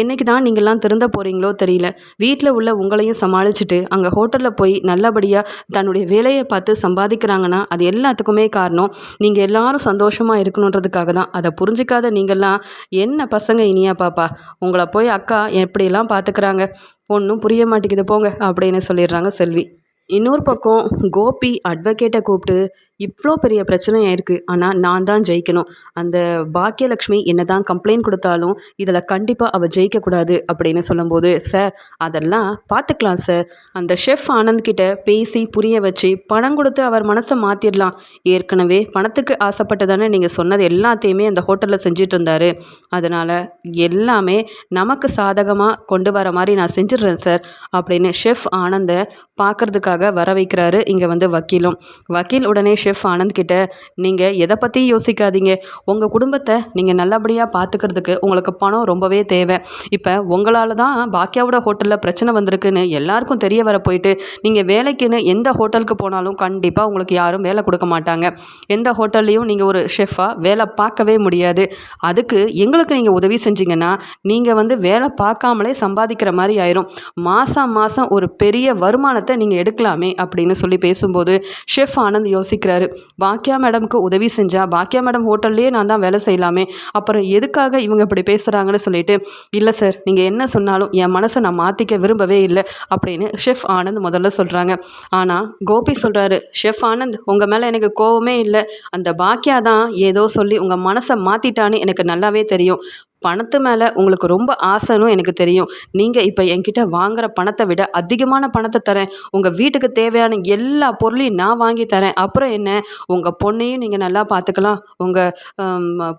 என்னைக்கு தான் நீங்கள்லாம் திருந்த போகிறீங்களோ தெரியல. வீட்டில் உள்ள உங்களையும் சமாளிச்சுட்டு அங்கே ஹோட்டலில் போய் நல்லபடியாக தன்னுடைய வேலையை பார்த்து சம்பாதிக்கிறாங்கன்னா அது எல்லாத்துக்குமே காரணம். நீங்கள் எல்லாரும் சந்தோஷமாக இருக்கணுன்றதுக்காக தான். அதை புரிஞ்சிக்காத நீங்கள்லாம் என்ன பசங்க இனியா பாப்பா? உங்களை போய் அக்கா எப்படியெல்லாம் பார்த்துக்கிறாங்க ஒன்றும் புரிய மாட்டேங்குது. போங்க அப்படின்னு சொல்லிடுறாங்க செல்வி. இன்னொரு பக்கம் கோபி அட்வொகேட்டை கூப்பிட்டு இவ்வளோ பெரிய பிரச்சனையாக இருக்குது ஆனால் நான் தான் ஜெயிக்கணும். அந்த பாக்கியலக்ஷ்மி என்ன தான் கம்ப்ளைண்ட் கொடுத்தாலும் இதில் கண்டிப்பாக அவள் ஜெயிக்கக்கூடாது அப்படின்னு சொல்லும்போது சார் அதெல்லாம் பார்த்துக்கலாம் சார். அந்த ஷெஃப் ஆனந்த் கிட்ட பேசி புரிய வச்சு பணம் கொடுத்து அவர் மனசை மாற்றிடலாம் ஏற்கனவே பணத்துக்கு ஆசைப்பட்டு தானே நீங்கள் சொன்னது எல்லாத்தையுமே அந்த ஹோட்டலில் செஞ்சிட்டு இருந்தார். அதனால் எல்லாமே நமக்கு சாதகமாக கொண்டு வர மாதிரி நான் செஞ்சிடுறேன் சார் அப்படின்னு ஷெஃப் ஆனந்தை பார்க்குறதுக்காக வர வைக்கிறாரு இங்கே வந்து வக்கீலும். வக்கீல் உடனே ஷெஃப் ஆனந்த் கிட்ட நீங்கள் எதை பற்றியும் யோசிக்காதீங்க. உங்கள் குடும்பத்தை நீங்கள் நல்லபடியாக பார்த்துக்கிறதுக்கு உங்களுக்கு பணம் ரொம்பவே தேவை. இப்போ உங்களால் தான் பாக்கியாவோட ஹோட்டலில் பிரச்சனை வந்திருக்குன்னு எல்லாருக்கும் தெரிய வர போயிட்டு நீங்கள் வேலைக்குன்னு எந்த ஹோட்டலுக்கு போனாலும் கண்டிப்பாக உங்களுக்கு யாரும் வேலை கொடுக்க மாட்டாங்க. எந்த ஹோட்டல்லையும் நீங்கள் ஒரு ஷெஃபாக வேலை பார்க்கவே முடியாது. அதுக்கு எங்களுக்கு நீங்கள் உதவி செஞ்சீங்கன்னா நீங்கள் வந்து வேலை பார்க்காமலே சம்பாதிக்கிற மாதிரி ஆயிரும். மாதம் மாதம் ஒரு பெரிய வருமானத்தை நீங்கள் எடுக்கலாமே அப்படின்னு சொல்லி பேசும்போது ஷெஃப் ஆனந்த் யோசிக்கிறார். கேட்குறாரு பாக்கியா மேடம்க்கு உதவி செஞ்சா பாக்கியா மேடம் ஹோட்டல்லையே நான் தான் வேலை செய்யலாமே அப்புறம் எதுக்காக இவங்க இப்படி பேசுகிறாங்கன்னு சொல்லிட்டு இல்லை சார் நீங்கள் என்ன சொன்னாலும் என் மனசை நான் மாற்றிக்க விரும்பவே இல்லை அப்படின்னு ஷெஃப் ஆனந்த் முதல்ல சொல்கிறாங்க ஆனால் கோபி சொல்கிறாரு ஷெஃப் ஆனந்த் உங்கள் மேலே எனக்கு கோவமே இல்லை. அந்த பாக்கியா தான் ஏதோ சொல்லி உங்கள் மனசை மாற்றிட்டான்னு எனக்கு நல்லாவே தெரியும். பணத்து மேலே உங்களுக்கு ரொம்ப ஆசைன்னு எனக்கு தெரியும். நீங்கள் இப்போ என்கிட்ட வாங்குகிற பணத்தை விட அதிகமான பணத்தை தரேன். உங்கள் வீட்டுக்கு தேவையான எல்லா பொருளையும் நான் வாங்கி தரேன். அப்புறம் என்ன? உங்கள் பொண்ணையும் நீங்கள் நல்லா பார்த்துக்கலாம் உங்கள்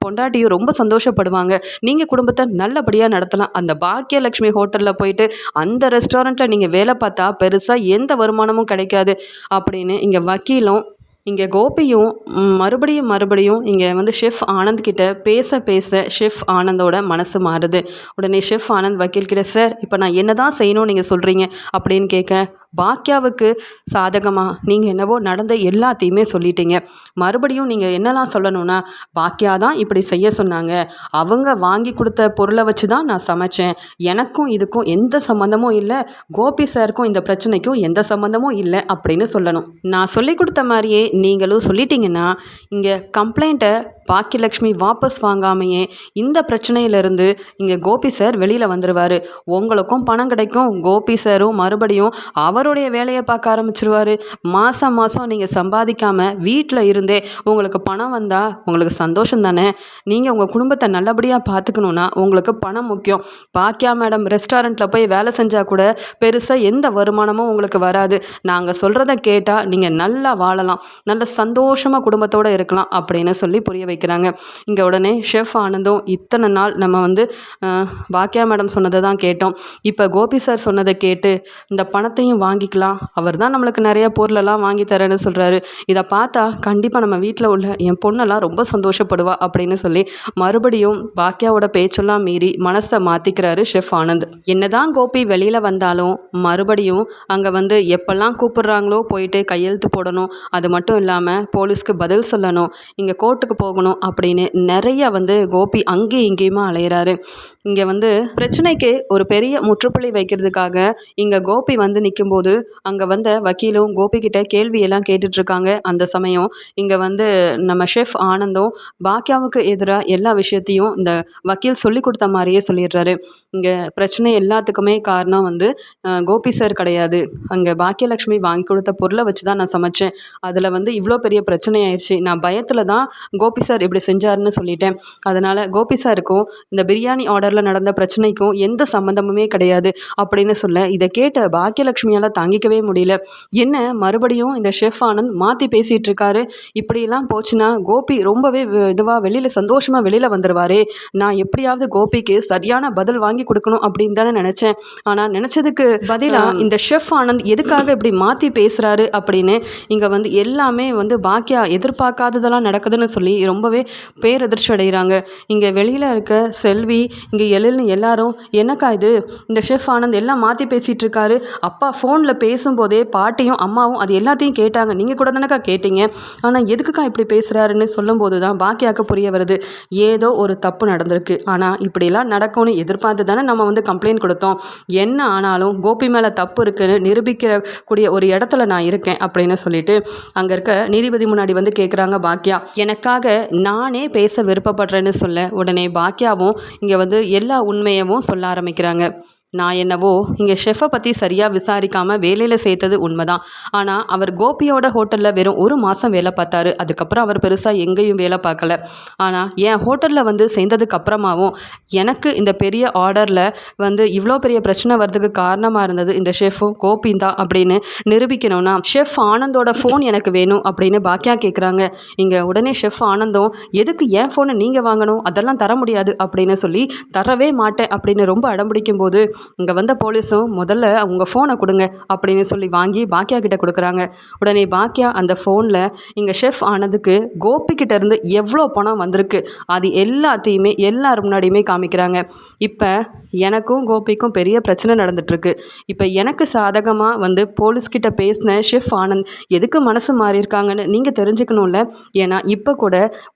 பொண்டாட்டியும் ரொம்ப சந்தோஷப்படுவாங்க. நீங்கள் குடும்பத்தை நல்லபடியாக நடத்தலாம். அந்த பாக்கியலக்ஷ்மி ஹோட்டலில் போயிட்டு அந்த ரெஸ்டாரண்ட்டில் நீங்கள் வேலை பார்த்தா பெருசாக எந்த வருமானமும் கிடைக்காது. அப்படின்னு இங்கே வக்கீலும் இங்கே கோபியும் மறுபடியும் மறுபடியும் இங்கே வந்து ஷெஃப் ஆனந்த் கிட்ட பேச பேச ஷெஃப் ஆனந்தோட மனசு மாறுது. உடனே ஷெஃப் ஆனந்த் வக்கீல் கிட்ட சார் இப்போ நான் என்ன தான் செய்யணும்னு நீங்கள் சொல்கிறீங்க அப்படின்னு கேட்க பாக்கியாவுக்கு சாதகமாக நீங்கள் என்னவோ நடந்த எல்லாத்தையுமே சொல்லிட்டீங்க. மறுபடியும் நீங்கள் என்னெல்லாம் சொல்லணும்னா பாக்கியா தான் இப்படி செய்ய சொன்னாங்க. அவங்க வாங்கி கொடுத்த பொருளை வச்சு தான் நான் சமைச்சேன். எனக்கும் இதுக்கும் எந்த சம்மந்தமும் இல்லை. கோபி சாருக்கும் இந்த பிரச்சனைக்கும் எந்த சம்மந்தமும் இல்லை அப்படின்னு சொல்லணும். நான் சொல்லி கொடுத்த மாதிரியே நீங்களும் சொல்லிட்டீங்கன்னா இங்கே கம்ப்ளைண்ட்டை பாக்கியலக்ஷ்மி வாபஸ் வாங்காமையே இந்த பிரச்சனையிலேருந்து இங்கே கோபி சார் வெளியில் வந்துடுவார் உங்களுக்கும் பணம் கிடைக்கும். கோபி சாரும் மறுபடியும் அவருடைய வேலையை பார்க்க ஆரம்பிச்சிருவாரு. மாதம் மாதம் நீங்கள் சம்பாதிக்காமல் வீட்டில் இருந்தே உங்களுக்கு பணம் வந்தால் உங்களுக்கு சந்தோஷம் தானே? நீங்கள் உங்கள் குடும்பத்தை நல்லபடியாக பார்த்துக்கணுன்னா உங்களுக்கு பணம் முக்கியம். பாக்கியா மேடம் ரெஸ்டாரண்ட்டில் போய் வேலை செஞ்சால் கூட பெருசாக எந்த வருமானமும் உங்களுக்கு வராது. நாங்கள் சொல்கிறத கேட்டால் நீங்கள் நல்லா வாழலாம். நல்ல சந்தோஷமாக குடும்பத்தோடு இருக்கலாம் அப்படின்னு சொல்லி புரிய வைக்கிறாங்க இங்கே உடனே ஷெஃப் ஆனந்தும் இத்தனை நாள் நம்ம வந்து பாக்கியா மேடம் சொன்னதை தான் கேட்டோம். இப்போ கோபி சார் சொன்னதை கேட்டு இந்த பணத்தையும் வாங்கிக்கலாம். அவர் தான் நம்மளுக்கு நிறைய பொருளெல்லாம் வாங்கி தரேன்னு சொல்கிறாரு இதை பார்த்தா கண்டிப்பாக நம்ம வீட்டில் உள்ள என் பொண்ணெல்லாம் ரொம்ப சந்தோஷப்படுவா அப்படின்னு சொல்லி மறுபடியும் பாக்கியாவோட பேச்செல்லாம் மீறி மனசை மாற்றிக்கிறாரு ஷெஃப் ஆனந்த். என்னதான் கோபி வெளியில் வந்தாலும் மறுபடியும் அங்கே வந்து எப்பெல்லாம் கூப்பிடுறாங்களோ போயிட்டு கையெழுத்து போடணும். அது மட்டும் இல்லாமல் போலீஸ்க்கு பதில் சொல்லணும். இங்கே கோர்ட்டுக்கு போகணும். அப்படின்னு நிறைய வந்து கோபி அங்கேயும் இங்கேயுமா அலையிறாரு. இங்கே வந்து பிரச்சனைக்கு ஒரு பெரிய முற்றுப்புள்ளி வைக்கிறதுக்காக இங்கே கோபி வந்து நிற்கும்போது அங்கே வந்த வக்கீலும் கோபிக்கிட்ட கேள்வியெல்லாம் கேட்டுட்ருக்காங்க. அந்த சமயம் இங்கே வந்து நம்ம ஷெஃப் ஆனந்தும் பாக்கியாவுக்கு எதிராக எல்லா விஷயத்தையும் இந்த வக்கீல் சொல்லி கொடுத்த மாதிரியே சொல்லிடுறாரு. இங்கே பிரச்சனை எல்லாத்துக்குமே காரணம் வந்து கோபி சார் கிடையாது. அங்கே பாக்கியலட்சுமி வாங்கி கொடுத்த பொருளை வச்சு தான் நான் சமைச்சேன். அதில் வந்து இவ்வளோ பெரிய பிரச்சனை ஆயிடுச்சு. நான் பயத்தில் தான் கோபி சார் இப்படி செஞ்சாருன்னு சொல்லிட்டேன். அதனால் கோபி சாருக்கும் இந்த பிரியாணி ஆர்டரில் நடந்த பிரச்சனைக்கும் எந்த சம்மந்தமுமே கிடையாது அப்படின்னு சொல்ல இதை கேட்ட பாக்கியலட்சுமியால் தாங்கிக்கவே முடியல. என்ன மறுபடியும் இந்த ஷெஃப் ஆனந்த் மாற்றி பேசிகிட்டு இருக்காரு இப்படியெல்லாம் போச்சுன்னா கோபி ரொம்பவே இதுவாக வெளியில் சந்தோஷமாக வெளியில் வந்துடுவாரே நான் எப்படியாவது கோபிக்கு சரியான பதில் வாங்கி கொடுக்கணும் அப்படின்னு தானே நினச்சேன். ஆனால் நினச்சதுக்கு பதிலாக இந்த ஷெஃப் ஆனந்த் எதுக்காக இப்படி மாற்றி பேசுகிறாரு அப்படின்னு இங்கே வந்து எல்லாமே வந்து பாக்கியா எதிர்பார்க்காததெல்லாம் நடக்குதுன்னு சொல்லி ரொம்பவே பேரதிர்ச்சி அடைகிறாங்க. இங்கே வெளியில் இருக்க செல்வி இங்கே எழில்னு எல்லாரும் என்னக்கா இது? இந்த ஷெஃப் ஆனந்த் எல்லாம் மாற்றி பேசிகிட்டு இருக்காரு. அப்பா ஃபோனில் பேசும்போதே பாட்டியும் அம்மாவும் அது எல்லாத்தையும் கேட்டாங்க. நீங்கள் கூட தானக்கா கேட்டீங்க? ஆனால் எதுக்குக்கா இப்படி பேசுகிறாருன்னு சொல்லும்போது தான் பாக்கியாக்க புரிய வருது. ஏதோ ஒரு தப்பு நடந்திருக்கு. ஆனால் இப்படிலாம் நடக்கும்னு எதிர்பார்த்து தானே நம்ம வந்து கம்ப்ளைண்ட் கொடுத்தோம். என்ன ஆனாலும் கோபி மேலே தப்பு இருக்குன்னு நிரூபிக்கிற கூடிய ஒரு இடத்துல நான் இருக்கேன் அப்படின்னு சொல்லிட்டு அங்கே இருக்க நீதிபதி முன்னாடி வந்து கேட்குறாங்க பாக்கியா. எனக்காக நானே பேச விருப்பப்படுறேன்னு சொல்ல உடனே பாக்கியாவும் இங்கே வந்து எல்லா உண்மையவும் சொல்ல ஆரம்பிக்கிறாங்க. நான் என்னவோ இங்கே ஷெஃபை பற்றி சரியாக விசாரிக்காமல் வேலையில் சேர்த்தது உண்மைதான். ஆனால் அவர் கோபியோட ஹோட்டலில் வெறும் ஒரு மாதம் வேலை பார்த்தாரு. அதுக்கப்புறம் அவர் பெருசாக எங்கேயும் வேலை பார்க்கல. ஆனால் என் ஹோட்டலில் வந்து சேர்ந்ததுக்கு அப்புறமாவும் எனக்கு இந்த பெரிய ஆர்டரில் வந்து இவ்வளோ பெரிய பிரச்சனை வர்றதுக்கு காரணமாக இருந்தது இந்த ஷெஃபும் கோபிந்தா தான் அப்படின்னு நிரூபிக்கணும்னா ஷெஃப் ஆனந்தோட ஃபோன் எனக்கு வேணும் அப்படின்னு பாக்கியா கேட்குறாங்க இங்கே உடனே ஷெஃப் ஆனந்தம் எதுக்கு என் ஃபோனை நீங்கள் வாங்கணும்? அதெல்லாம் தர முடியாது அப்படின்னு சொல்லி தரவே மாட்டேன் அப்படின்னு ரொம்ப அடம்பிடிக்கும் போது இங்கே வந்த போலீஸும் முதல்ல உங்கள் ஃபோனை கொடுங்க அப்படின்னு சொல்லி வாங்கி பாக்கியா கிட்ட கொடுக்குறாங்க. உடனே பாக்கியா அந்த ஃபோனில் இங்கே ஷெஃப் ஆனதுக்கு கோபி இருந்து எவ்வளோ பணம் வந்திருக்கு? அது எல்லாத்தையுமே எல்லார் முன்னாடியுமே காமிக்கிறாங்க. இப்போ எனக்கும் கோபிக்கும் பெரிய பிரச்சனை நடந்துட்டுருக்கு. இப்போ எனக்கு சாதகமாக வந்து போலீஸ்கிட்ட பேசின ஷெஃப் ஆனந்த் எதுக்கு மனசு மாறி இருக்காங்கன்னு நீங்கள் தெரிஞ்சுக்கணும்ல. ஏன்னா இப்போ கூட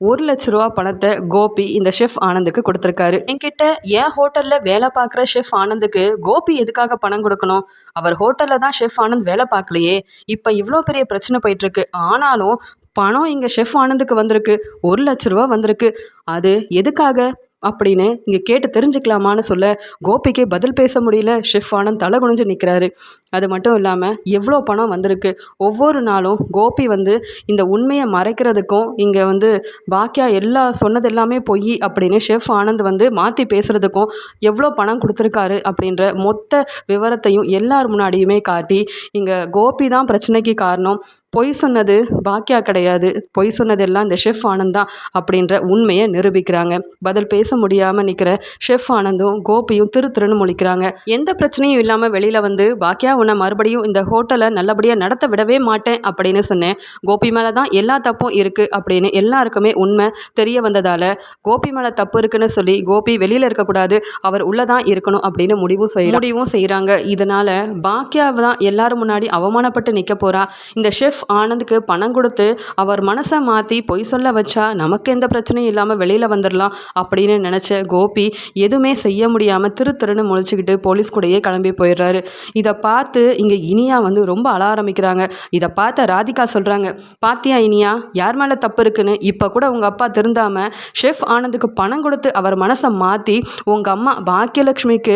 ஒரு லட்ச ரூபா பணத்தை கோபி இந்த ஷெஃப் ஆனந்துக்கு கொடுத்துருக்காரு. என்கிட்ட என் ஹோட்டலில் வேலை பார்க்குற ஷெஃப் ஆனந்துக்கு கோபி எதுக்காக பணம் கொடுக்கணும்? அவர் ஹோட்டலில் தான் ஷெஃப் ஆனந்த் வேலை பார்க்கலையே. இப்போ இவ்வளோ பெரிய பிரச்சனை போயிட்டுருக்கு. ஆனாலும் பணம் இங்கே ஷெஃப் ஆனந்துக்கு வந்திருக்கு. ஒரு லட்ச ரூபா வந்திருக்கு. அது எதுக்காக? அப்படின்னு இங்கே கேட்டு தெரிஞ்சுக்கலாமான்னு சொல்ல கோபிக்கு பதில் பேச முடியல. ஷெஃப் ஆனந்த் தலை குனிஞ்சு நிற்கிறாரு அது மட்டும் இல்லாமல் எவ்வளோ பணம் வந்திருக்கு? ஒவ்வொரு நாளும் கோபி வந்து இந்த உண்மையை மறைக்கிறதுக்கும் இங்கே வந்து பாக்கியா எல்லா சொன்னது எல்லாமே பொய் அப்படின்னு ஷெஃப் ஆனந்த் வந்து மாற்றி பேசுகிறதுக்கும் எவ்வளோ பணம் கொடுத்துருக்காரு அப்படின்ற மொத்த விவரத்தையும் எல்லார் முன்னாடியுமே காட்டி இங்கே கோபி தான் பிரச்சனைக்கு காரணம். பொய் சொன்னது பாக்கியா கிடையாது. பொய் சொன்னதெல்லாம் இந்த ஷெஃப் ஆனந்த் தான் அப்படின்ற உண்மையை நிரூபிக்கிறாங்க. பதில் பேச முடியாமல் நிற்கிற ஷெஃப் ஆனந்தும் கோபியும் திரு திருன்னு முழிக்கிறாங்க. எந்த பிரச்சனையும் இல்லாமல் வெளியில் வந்து பாக்கியா உன்னை மறுபடியும் இந்த ஹோட்டலை நல்லபடியாக நடத்த விடவே மாட்டேன் அப்படின்னு சொன்னேன். கோபி மேலே தான் எல்லா தப்பும் இருக்குது அப்படின்னு எல்லாருக்குமே உண்மை தெரிய வந்ததால் கோபி மேலே தப்பு இருக்குன்னு சொல்லி கோபி வெளியில் இருக்கக்கூடாது அவர் உள்ளே தான் இருக்கணும் அப்படின்னு முடிவும் செய்ய முடிவும் செய்கிறாங்க இதனால் பாக்கியாவை தான் எல்லாரும் முன்னாடி அவமானப்பட்டு நிற்க போகிறா இந்த ஷெஃப் ஆனந்துக்கு பணம் கொடுத்து அவர் மனசை மாற்றி பொய் சொல்ல வச்சா நமக்கு எந்த பிரச்சனையும் இல்லாமல் வெளியில் வந்துடலாம் அப்படின்னு நினச்ச கோபி எதுவுமே செய்ய முடியாமல் திரு திருன்னு முழிச்சுக்கிட்டு போலீஸ் கூடயே கிளம்பி போயிடுறாரு. இதை பார்த்து இங்கே இனியா வந்து ரொம்ப அழ ஆரம்பிக்கிறாங்க. இதை பார்த்த ராதிகா சொல்கிறாங்க பாத்தியா இனியா யார் மேலே தப்பு இருக்குன்னு? இப்போ கூட உங்கள் அப்பா திருந்தாமல் ஷெஃப் ஆனந்துக்கு பணம் கொடுத்து அவர் மனசை மாற்றி உங்கள் அம்மா பாக்கியலட்சுமிக்கு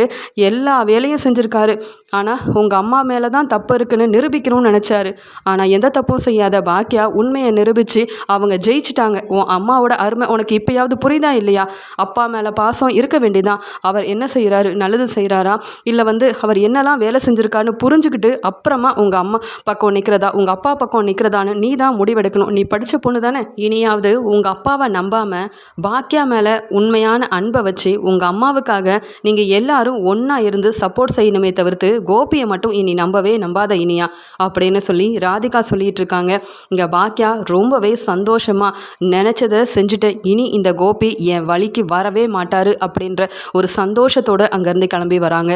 எல்லா வேலையும் செஞ்சுருக்காரு. ஆனால் உங்கள் அம்மா மேலே தான் தப்பு இருக்குன்னு நிரூபிக்கணும்னு நினச்சாரு. ஆனால் எந்த தப்பும் செய்யாத பாக்கியா உண்மையை நிரூபித்து அவங்க ஜெயிச்சிட்டாங்க. உன் அம்மாவோட அருமை உனக்கு இப்போயாவது புரியுதா இல்லையா? அப்பா மேலே பாசம் இருக்க வேண்டியதான் அவர் என்ன செய்கிறாரு நல்லது செய்கிறாரா இல்லை வந்து அவர் என்னெல்லாம் வேலை செஞ்சுருக்கான்னு புரிஞ்சுக்கிட்டு அப்புறமா உங்கள் அம்மா பக்கம் நிற்கிறதா உங்கள் அப்பா பக்கம் நிற்கிறதான்னு நீ தான் முடிவெடுக்கணும். நீ படித்த பொண்ணு தானே? இனியாவது உங்கள் அப்பாவை நம்பாமல் பாக்கியா மேலே உண்மையான அன்பை வச்சு உங்கள் அம்மாவுக்காக நீங்கள் எல்லாரும் ஒன்றா இருந்து சப்போர்ட் செய்யணுமே தவிர்த்து கோபியை மட்டும் இனி நம்பவே நம்பாத இனியா அப்படின்னு சொல்லி ராதிகா சொல்லி இருக்காங்க இங்கே பாக்கியா ரொம்பவே சந்தோஷமாக நினச்சதை செஞ்சுட்டேன் இனி இந்த கோபி என் வழிக்கு வரவே மாட்டார் அப்படின்ற ஒரு சந்தோஷத்தோடு அங்கேருந்து கிளம்பி வராங்க.